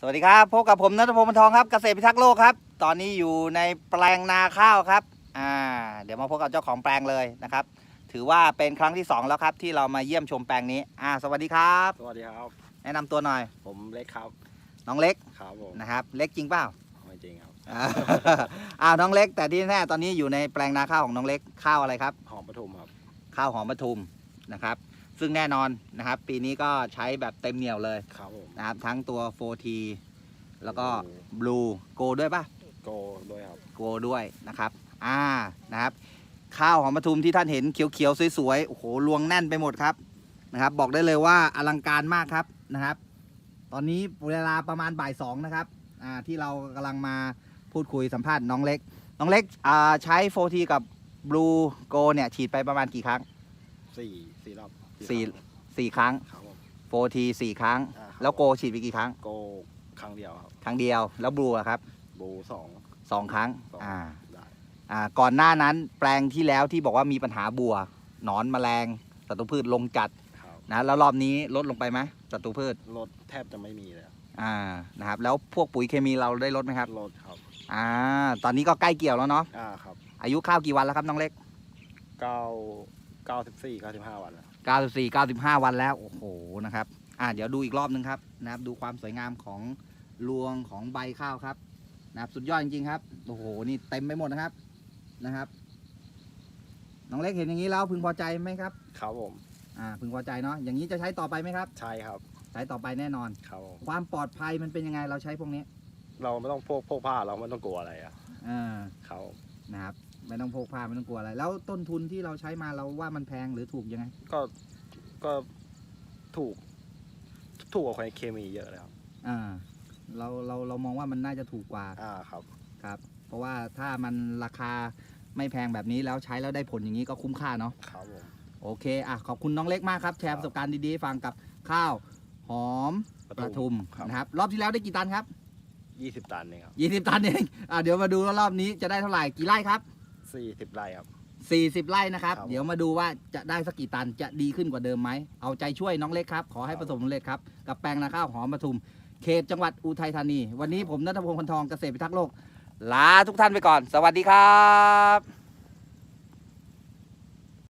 สวัสดีครับพบกับผมนัทพงศ์มันทองครับเกษตรพิทักษ์โลกครับ ตอนนี้อยู่ในแปลงนาข้าวครับอ่าเดี๋ยวมาพบกับเจ้าของแปลงเลยนะครับ ถือว่าเป็นครั้งที่สองแล้วครับที่เรามาเยี่ยมชมแปลงนี้อ่าสวัสดีครับ สวัสดีครับ แนะนำตัวหน่อย ผมเล็กครับน้องเล็กครับผมนะครับ เล็กจริงเปล่าไม่จริงครับอ่า อ้าวน้องเล็ก แต่ที่แน่ตอนนี้อยู่ในแปลงนาข้าวของน้องเล็กข้าวอะไรครับ หอมปทุมครับข้าวหอมปทุมนะครับ ซึ่งแน่นอนนะครับ ปีนี้ก็ใช้แบบเต็มเหนียวเลยครับผมนะครับ ทั้งตัว 4T แล้วก็โอ้ Blue Go ด้วยป่ะโกด้วยครับโกด้วยนะครับ อ่านะครับ ข้าวหอมปทุมที่ท่านเห็นเขียวๆสวยๆโอ้โหรวงแน่นไปหมดครับนะครับ บอกได้เลยว่าอลังการมากครับนะครับ ตอนนี้เวลาประมาณบ่ายสองนะครับอ่าที่เรากำลังมาพูดคุยสัมภาษณ์น้องเล็ก น้องเล็กอ่าใช้ 4T กับ Blue Go เนี่ยฉีดไปประมาณกี่ครั้ง สี่สี่รอบสี่ครั้งสี่ครั้งครับผม 4T สี่ครั้ง อ่าครับแล้วโกฉีดไปกี่ครั้ง โกครั้งเดียวครับครั้งเดียว แล้ว Blue อะครับบูสองสองครั้งสองอ่าได้อ่า ก่อนหน้านั้นแปลงที่แล้วที่บอกว่ามีปัญหาบัวหนอนแมลงศัตรูพืชลงจัดครับนะแล้วรอบนี้ลดลงไปไหมศัตรูพืชรถแทบจะไม่มีเลยครับอ่านะครับแล้วพวกปุ๋ยเคมีเราได้ลดไหมครับรถครับอ่าตอนนี้ก็ใกล้เกี่ยวแล้วเนาะอ่าครับอายุข้าวกี่วันแล้วครับน้องเล็กเก้า เก้าสิบสี่เก้าสิบห้าวันแล้ว94 95 วันแล้ว โอ้โหนะครับอ่าเดี๋ยวดูอีกรอบนึงครับนะครับ ดูความสวยงามของรวงของใบข้าวครับนะครับสุดยอดจริงๆครับโอ้โหนี่เต็มไปหมดนะครับนะครับน้องเล็กเห็นอย่างนี้แล้วพึงพอใจไหมครับครับผมอ่าพึงพอใจเนาะอย่างนี้จะใช้ต่อไปไหมครับ ใช่ครับใช้ต่อไปแน่นอน ครับผมความปลอดภัยมันเป็นยังไงเราใช้พวกนี้เราไม่ต้องพกพกผ้าเราไม่ต้องกลัวอะไรอะอ่า ครับนะครับ ไม่ต้องพกพาไม่ต้องกลัวอะไร แล้วต้นทุนที่เราใช้มาเราว่ามันแพงหรือถูกยังไง ก็ก็ถูก ถูกกว่าเคมีเยอะเลยครับอ่า เราเราเรามองว่ามันน่าจะถูกกว่าอ่าครับ ครับ เพราะว่าถ้ามันราคาไม่แพงแบบนี้แล้วใช้แล้วได้ผลอย่างนี้ก็คุ้มค่าเนาะครับผมโอเคอะขอบคุณน้องเล็กมากครับแชร์ประสบการณ์ดีๆให้ฟังกับข้าวหอมประทุมครับนะครับ รอบที่แล้วได้กี่ตันครับยี่สิบตันเองครับ 20 ตันเองอะเดี๋ยวมาดูว่ารอบนี้จะได้เท่าไหร่กี่ไร่ครับ สี่สิบไร่ครับ 40 ไร่นะครับ ครับ เดี๋ยวมาดูว่าจะได้สักกี่ตันจะดีขึ้นกว่าเดิมไหม เอาใจช่วยน้องเล็กครับ ขอให้ครับประสบผลสำเร็จครับ กับแปลงนาข้าวหอมปทุม เขตจังหวัดอุทัยธานี วันนี้ผมนัทพงศ์พันทองเกษตรพิทักษ์โลก ลาทุกท่านไปก่อน สวัสดีครับ